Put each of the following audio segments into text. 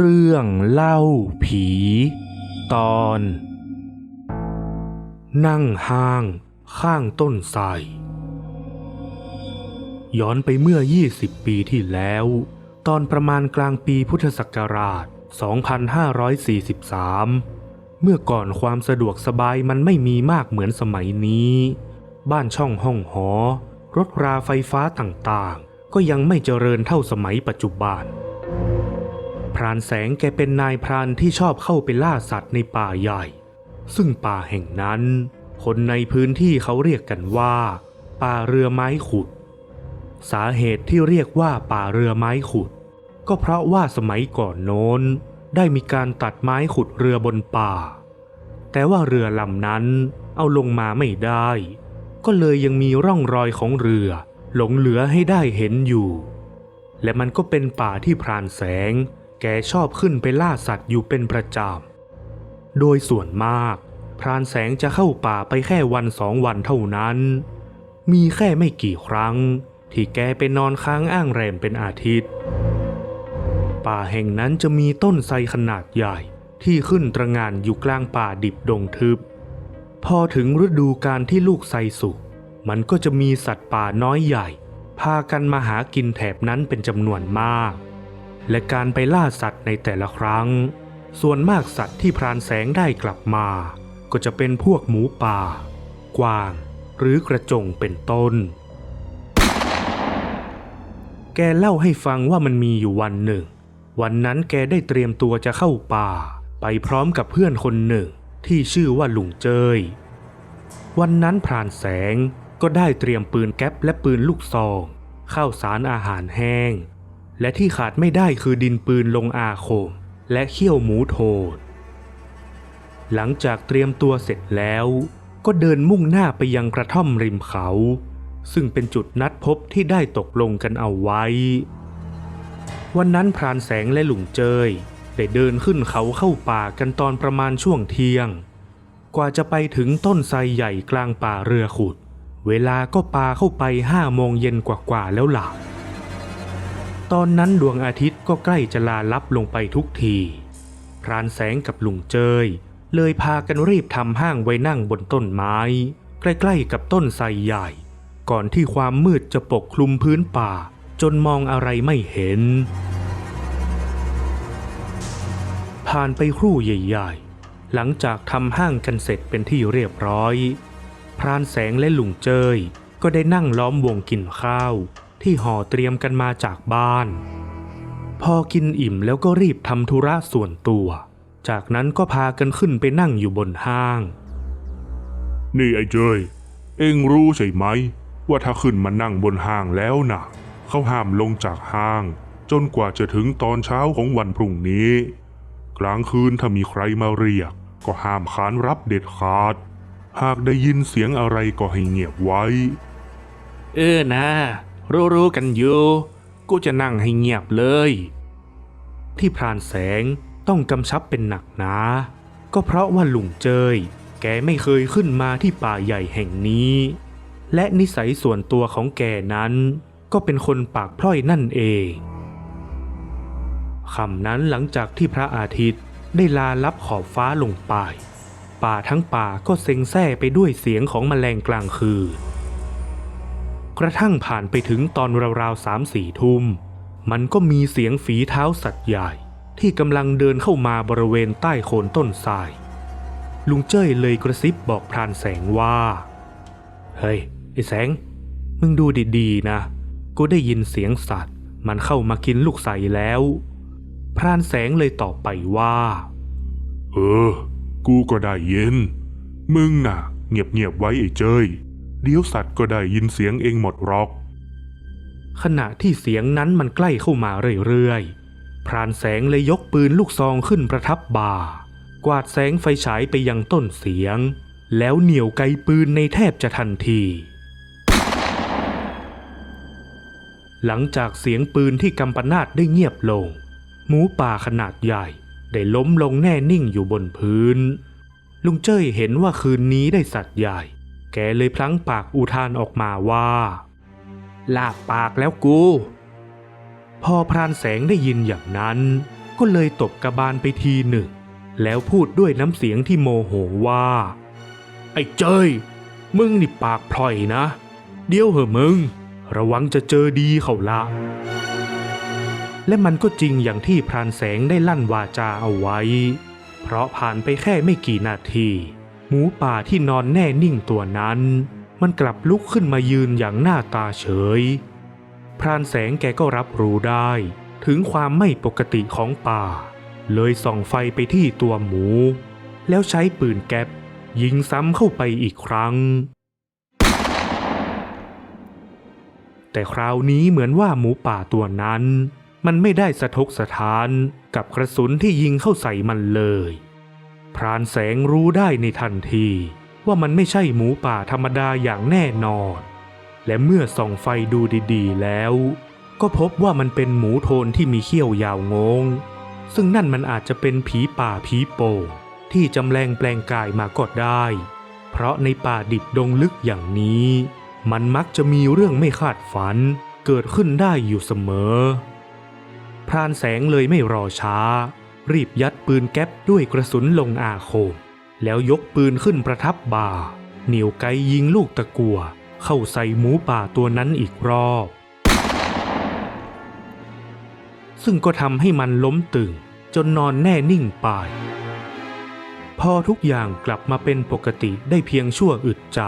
เรื่องเล่าผี ตอน นั่งห้างข้างต้นไทรย้อนไปเมื่อ 20 ปีที่แล้ว ตอนประมาณกลางปีพุทธศักราช 2543 เมื่อก่อนความสะดวกสบายมันไม่มีมากเหมือนสมัยนี้ บ้านช่องห้องหอ รถราไฟฟ้าต่างๆ ก็ยังไม่เจริญเท่าสมัยปัจจุบัน พรานแสงแกเป็นนายพรานที่ชอบเข้าไปล่าสัตว์ในป่าใหญ่ ซึ่งป่าแห่งนั้น คนในพื้นที่เขาเรียกกันว่า ป่าเรือไม้ขุด สาเหตุที่เรียกว่าป่าเรือไม้ขุด ก็เพราะว่าสมัยก่อนโน้น ได้มีการตัดไม้ขุดเรือบนป่า แต่ว่าเรือลำนั้นเอาลงมาไม่ได้ ก็เลยยังมีร่องรอยของเรือ หลงเหลือให้ได้เห็นอยู่ และมันก็เป็นป่าที่พรานแสง แกชอบขึ้นไปล่าสัตว์อยู่เป็นประจำ โดยส่วนมาก พรานแสงจะเข้าป่าไปแค่วันสองวันเท่านั้น มีแค่ไม่กี่ครั้ง ที่แกไปนอนค้างอ้างแรมเป็นอาทิตย์ ป่าแห่งนั้นจะมีต้นไทรขนาดใหญ่ที่ขึ้นตระงานอยู่กลางป่าดิบดงทึบ พอถึงฤดูการที่ลูกไทรสุกมันก็จะมีสัตว์ป่าน้อยใหญ่ พากันมาหากินแถบนั้นเป็นจำนวนมาก และการไปล่าสัตว์ในแต่ละครั้ง ส่วนมากสัตว์ที่พรานแสงได้กลับมา ก็จะเป็นพวกหมูป่า กวาง หรือกระจงเป็นต้น แกเล่าให้ฟังว่ามันมีอยู่วันหนึ่ง วันนั้นแกได้เตรียมตัวจะเข้าป่า ไปพร้อมกับเพื่อนคนหนึ่งที่ชื่อว่าลุงเจย วันนั้นพรานแสงก็ได้เตรียมปืนแก๊ปและปืนลูกซองข้าวสารอาหารแห้ง และที่ขาดไม่ได้คือดินปืนลงอาคม และเขี้ยวหมูโทนหลังจากเตรียมตัวเสร็จแล้ว ก็เดินมุ่งหน้าไปยังกระท่อมริมเขา ซึ่งเป็นจุดนัดพบที่ได้ตกลงกันเอาไว้ วันนั้นพรานแสงและหลุงเจยได้เดินขึ้นเขาเข้าป่ากันตอนประมาณช่วงเที่ยง กว่าจะไปถึงต้นไทรใหญ่กลางป่าเรือขุด เวลาก็ปาเข้าไปห้าโมงเย็นกว่าๆแล้วหล่ะ ตอนนั้นดวงอาทิตย์ก็ใกล้จะลาลับลงไปทุกที พรานแสงกับลุงเจย เลยพากันรีบทำห้างไว้นั่งบนต้นไม้ ใกล้ๆกับต้นไทรใหญ่ ก่อนที่ความมืดจะปกคลุมพื้นป่า จนมองอะไรไม่เห็น ผ่านไปครู่ใหญ่ๆ หลังจากทำห้างกันเสร็จเป็นที่เรียบร้อย พรานแสงและลุงเจย ก็ได้นั่งล้อมวงกินข้าว ที่ห่อเตรียมกันมาจากบ้าน พอกินอิ่มแล้วก็รีบทำธุระส่วนตัว จากนั้นก็พากันขึ้นไปนั่งอยู่บนห้าง นี่ไอ้เจย เอ็งรู้ใช่ไหม ว่าถ้าขึ้นมานั่งบนห้างแล้วนะเขาห้ามลงจากห้าง จนกว่าจะถึงตอนเช้าของวันพรุ่งนี้ กลางคืนถ้ามีใครมาเรียก ก็ห้ามขานรับเด็ดขาด หากได้ยินเสียงอะไรก็ให้เงียบไว้ เออนะ รู้ๆกันอยู่กูจะนั่งให้เงียบเลย ที่พรานแสงต้องกำชับเป็นหนักหนา ก็เพราะว่าลุงเจย แกไม่เคยขึ้นมาที่ป่าใหญ่แห่งนี้ และนิสัยส่วนตัวของแกนั้น ก็เป็นคนปากพร่อยนั่นเองคำนั้นหลังจากที่พระอาทิตย์ได้ลาลับขอบฟ้าลงไป ป่าทั้งป่าก็เซ็งแซ่ไปด้วยเสียงของแมลงกลางคืน กระทั่งผ่านไปถึงตอนราวๆสามสี่ทุ่ม มันก็มีเสียงฝีเท้าสัตว์ใหญ่ ที่กำลังเดินเข้ามาบริเวณใต้โคนต้นทราย ลุงเจ้ยเลยกระซิบบอกพรานแสงว่า เฮ้ย ไอ้แสง มึงดูดีๆนะ กูได้ยินเสียงสัตว์ มันเข้ามากินลูกไทรแล้ว พรานแสงเลยตอบไปว่า เออ กูก็ได้ยิน มึงน่ะ เงียบๆไว้ไอ้เจ้ย เดี๋ยวสัตว์ก็ได้ยินเสียงเองหมดรอก ขณะที่เสียงนั้นมันใกล้เข้ามาเรื่อยๆ พรานแสงเลยยกปืนลูกซองขึ้นประทับบ่ากวาดแสงไฟฉายไปยังต้นเสียง แล้วเหนี่ยวไกปืนในแทบจะทันที หลังจากเสียงปืนที่กำปนาดได้เงียบลง หมูป่าขนาดใหญ่ได้ล้มลงแน่นิ่งอยู่บนพื้น ลุงเจ้ยเห็นว่าคืนนี้ได้สัตว์ใหญ่ แกเลยพลั้งปากอุทานออกมาว่า ลาบปากแล้วกู พอพรานแสงได้ยินอย่างนั้น ก็เลยตบกระบาลไปทีหนึ่ง แล้วพูดด้วยน้ำเสียงที่โมโหว่า ไอ้เจ้ย มึงนี่ปากพล่อยนะ เดี๋ยวเหอะมึง ระวังจะเจอดีเขาละ และมันก็จริงอย่างที่พรานแสงได้ลั่นวาจาเอาไว้ เพราะผ่านไปแค่ไม่กี่นาที หมูป่าที่นอนแน่นิ่งตัวนั้น มันกลับลุกขึ้นมายืนอย่างหน้าตาเฉย พรานแสงแกก็รับรู้ได้ถึงความไม่ปกติของป่า เลยส่องไฟไปที่ตัวหมู แล้วใช้ปืนแก๊ปยิงซ้ำเข้าไปอีกครั้ง แต่คราวนี้เหมือนว่าหมูป่าตัวนั้น มันไม่ได้สะทกสะท้านกับกระสุนที่ยิงเข้าใส่มันเลย พรานแสงรู้ได้ในทันที ว่ามันไม่ใช่หมูป่าธรรมดาอย่างแน่นอน และเมื่อส่องไฟดูดีๆแล้ว ก็พบว่ามันเป็นหมูโทนที่มีเขี้ยวยาวงง ซึ่งนั่นมันอาจจะเป็นผีป่าผีโป่งที่จำแรงแปลงกายมาก็ได้ เพราะในป่าดิบดงลึกอย่างนี้ มันมักจะมีเรื่องไม่คาดฝันเกิดขึ้นได้อยู่เสมอ พรานแสงเลยไม่รอช้า รีบยัดปืนแก๊ปด้วยกระสุนลงอาโคม แล้วยกปืนขึ้นประทับบ่าเหนียวไกยิงลูกตะกัว เข้าใส่หมูป่าตัวนั้นอีกรอบ ซึ่งก็ทำให้มันล้มตึง จนนอนแน่นิ่งไป พอทุกอย่างกลับมาเป็นปกติได้เพียงชั่วอึดใจ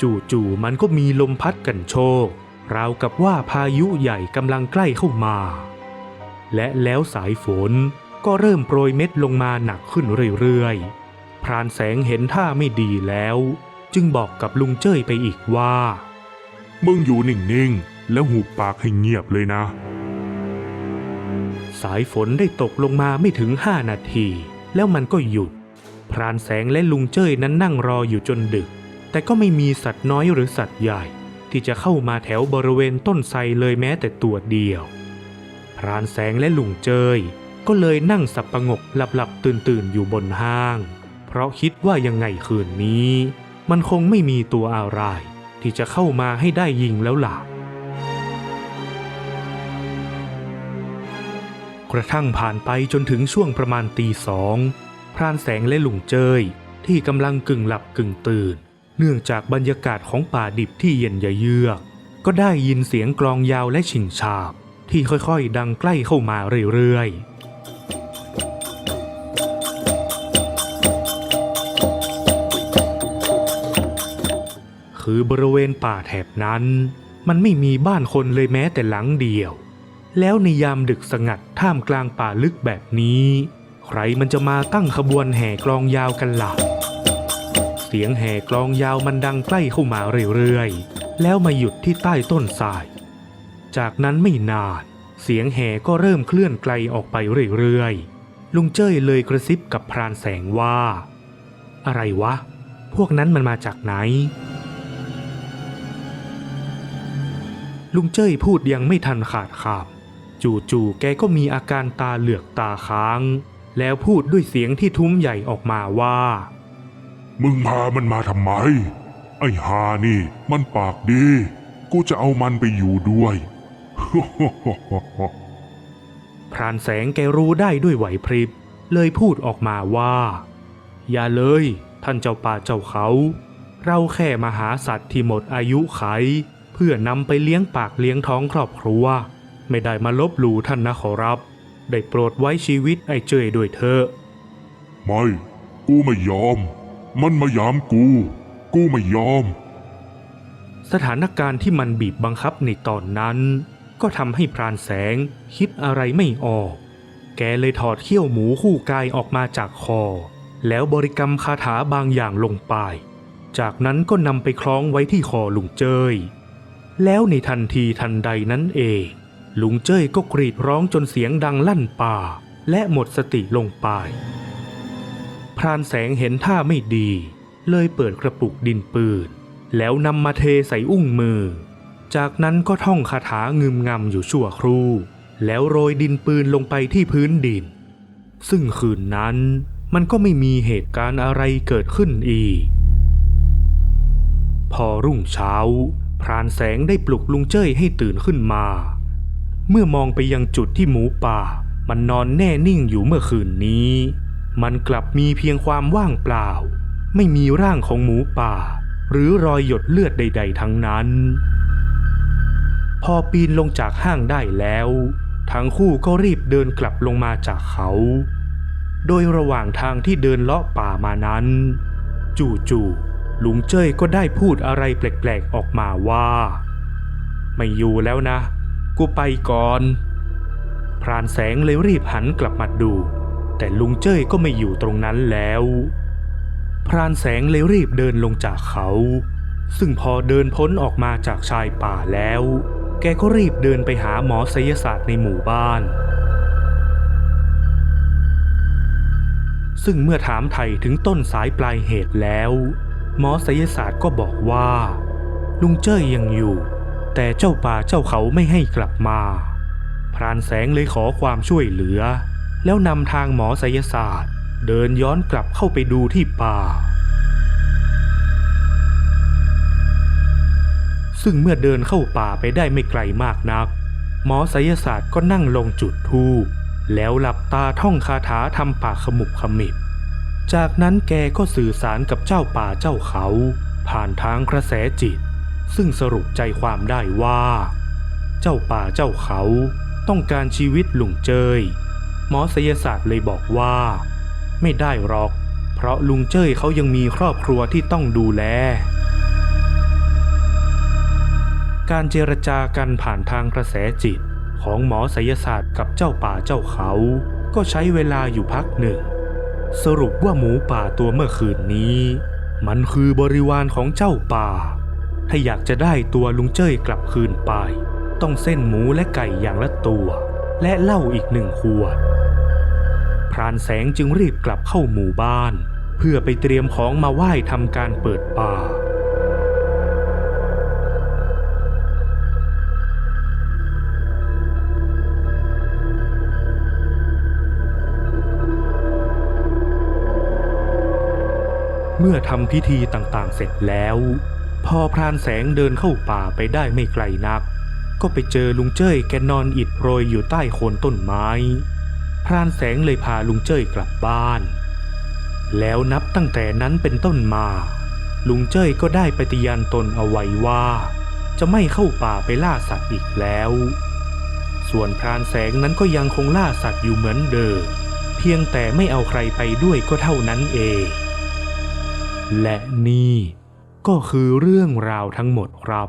จู่ๆมันก็มีลมพัดกันโชกราวกับว่าพายุใหญ่กำลังใกล้เข้ามา และแล้วสายฝน ก็เริ่มโปรยเม็ดลงมาหนักขึ้นเรื่อยๆ พรานแสงเห็นท่าไม่ดีแล้ว จึงบอกกับลุงเจ้ยไปอีกว่า มึงอยู่นิ่งๆ แล้วหูปากให้เงียบเลยนะ สายฝนได้ตกลงมาไม่ถึงห้านาที แล้วมันก็หยุด พรานแสงและลุงเจ้ยนั้นนั่งรออยู่จนดึก แต่ก็ไม่มีสัตว์น้อยหรือสัตว์ใหญ่ ที่จะเข้ามาแถวบริเวณต้นไทรเลยแม้แต่ตัวเดียว พรานแสงและลุงเจย ก็เลยนั่งสับประงกหลับๆตื่นๆอยู่บนห้าง เพราะคิดว่ายังไงคืนนี้ มันคงไม่มีตัวอะไรที่จะเข้ามาให้ได้ยิงแล้วล่ะ กระทั่งผ่านไปจนถึงช่วงประมาณตีสองพรานแสงและลุงเจยที่กำลังกึ่งหลับกึ่งตื่น เนื่องจากบรรยากาศของป่าดิบที่เย็นเยือก ก็ได้ยินเสียงกลองยาวและชิงชาบ ที่ค่อยๆ ดังใกล้เข้ามาเรื่อยๆ คือบริเวณป่าแถบนั้น มันไม่มีบ้านคนเลยแม้แต่หลังเดียว แล้วในยามดึกสงัดท่ามกลางป่าลึกแบบนี้ ใครมันจะมาตั้งขบวนแห่กลองยาวกันล่ะเสียงแห่กลองยาวมันดังใกล้เข้ามาเรื่อยๆ แล้วมาหยุดที่ใต้ต้นทราย จากนั้นไม่นาน เสียงแห่ก็เริ่มเคลื่อนไกลออกไปเรื่อยๆ ลุงเจ้ยเลยกระซิบกับพรานแสงว่า อะไรวะ พวกนั้นมันมาจากไหน ลุงเจ้ยพูดยังไม่ทันขาดคำจู่ๆแกก็มีอาการตาเหลือกตาค้าง แล้วพูดด้วยเสียงที่ทุ้มใหญ่ออกมาว่า มึงพามันมาทำไม ไอ้ฮานี่มันปากดี กูจะเอามันไปอยู่ด้วย พรานแสงแกรู้ได้ด้วยไหวพริบ เลยพูดออกมาว่า อย่าเลย ท่านเจ้าป่าเจ้าเขา เราแค่มาหาสัตว์ที่หมดอายุไขเพื่อนำไปเลี้ยงปากเลี้ยงท้องครอบครัว ไม่ได้มาลบหลู่ท่านนะขอรับ ได้โปรดไว้ชีวิตไอ้เจยด้วยเถอะไม่ กูไม่ยอม มันมายามกู กูไม่ยอม สถานการณ์ที่มันบีบบังคับในตอนนั้น ก็ทำให้พรานแสงคิดอะไรไม่ออก แกเลยถอดเขี้ยวหมูคู่กายออกมาจากคอ แล้วบริกรรมคาถาบางอย่างลงไป จากนั้นก็นำไปคล้องไว้ที่คอลุงเจ้ย แล้วในทันทีทันใดนั้นเอง ลุงเจ้ยก็กรีดร้องจนเสียงดังลั่นป่า และหมดสติลงไป พรานแสงเห็นท่าไม่ดี เลยเปิดกระปุกดินปืน แล้วนำมาเทใส่อุ้งมือ จากนั้นก็ท่องคาถางึมงำอยู่ชั่วครู่ แล้วโรยดินปืนลงไปที่พื้นดิน ซึ่งคืนนั้นมันก็ไม่มีเหตุการณ์อะไรเกิดขึ้นอีก พอรุ่งเช้า พรานแสงได้ปลุกลุงเจ้ยให้ตื่นขึ้นมา เมื่อมองไปยังจุดที่หมูป่า มันนอนแน่นิ่งอยู่เมื่อคืนนี้ มันกลับมีเพียงความว่างเปล่า ไม่มีร่างของหมูป่า หรือรอยหยดเลือดใด ๆ ทั้งนั้น พอปีนลงจากห้างได้แล้วทั้งคู่ก็รีบเดินกลับลงมาจากเขา โดยระหว่างทางที่เดินเลาะป่ามานั้น จู่ๆ ลุงเจ้ยก็ได้พูดอะไรแปลกๆออกมาว่า ไม่อยู่แล้วนะ กูไปก่อน พรานแสงเลยรีบหันกลับมาดู แต่ลุงเจ้ยก็ไม่อยู่ตรงนั้นแล้ว พรานแสงเลยรีบเดินลงจากเขา ซึ่งพอเดินพ้นออกมาจากชายป่าแล้ว แกก็รีบเดินไปหาหมอไสยศาสตร์ในหมู่บ้านซึ่งเมื่อถามไถ่ถึงต้นสายปลายเหตุแล้ว หมอไสยศาสตร์ก็บอกว่า ลุงเจ้ยยังอยู่ แต่เจ้าป่าเจ้าเขาไม่ให้กลับมา พรานแสงเลยขอความช่วยเหลือ แล้วนำทางหมอไสยศาสตร์ เดินย้อนกลับเข้าไปดูที่ป่า ซึ่งเมื่อเดินเข้าป่าไปได้ไม่ไกลมากนัก หมอไสยศาสตร์ก็นั่งลงจุดธูปแล้วหลับตาท่องคาถาทำปากขมุบขมิบ จากนั้นแกก็สื่อสารกับเจ้าป่าเจ้าเขา ผ่านทางกระแสจิต ซึ่งสรุปใจความได้ว่า เจ้าป่าเจ้าเขาต้องการชีวิตลุงเจย หมอศิยศาสตร์เลยบอกว่า ไม่ได้หรอก เพราะลุงเจยเขายังมีครอบครัวที่ต้องดูแล การเจรจากันผ่านทางกระแสจิตของหมอไสยศาสตร์กับเจ้าป่าเจ้าเขา ก็ใช้เวลาอยู่พักหนึ่ง สรุปว่าหมูป่าตัวเมื่อคืนนี้ มันคือบริวารของเจ้าป่า ถ้าอยากจะได้ตัวลุงเจ้ยกลับคืนไป ต้องเส้นหมูและไก่อย่างละตัว และเหล้าอีกหนึ่งขวดพรานแสงจึงรีบกลับเข้าหมู่บ้าน เพื่อไปเตรียมของมาไหว้ทำการเปิดป่า เมื่อทำพิธีต่างๆเสร็จแล้ว พอพรานแสงเดินเข้าป่าไปได้ไม่ไกลนัก ก็ไปเจอลุงเจ้ยแกนอนอิดโรยอยู่ใต้โคนต้นไม้ พรานแสงเลยพาลุงเจ้ยกลับบ้าน แล้วนับตั้งแต่นั้นเป็นต้นมา ลุงเจ้ยก็ได้ปฏิญาณตนเอาไว้ว่า จะไม่เข้าป่าไปล่าสัตว์อีกแล้ว ส่วนพรานแสงนั้นก็ยังคงล่าสัตว์อยู่เหมือนเดิมเพียงแต่ไม่เอาใครไปด้วยก็เท่านั้นเอง และนี่ก็คือเรื่องราวทั้งหมดครับ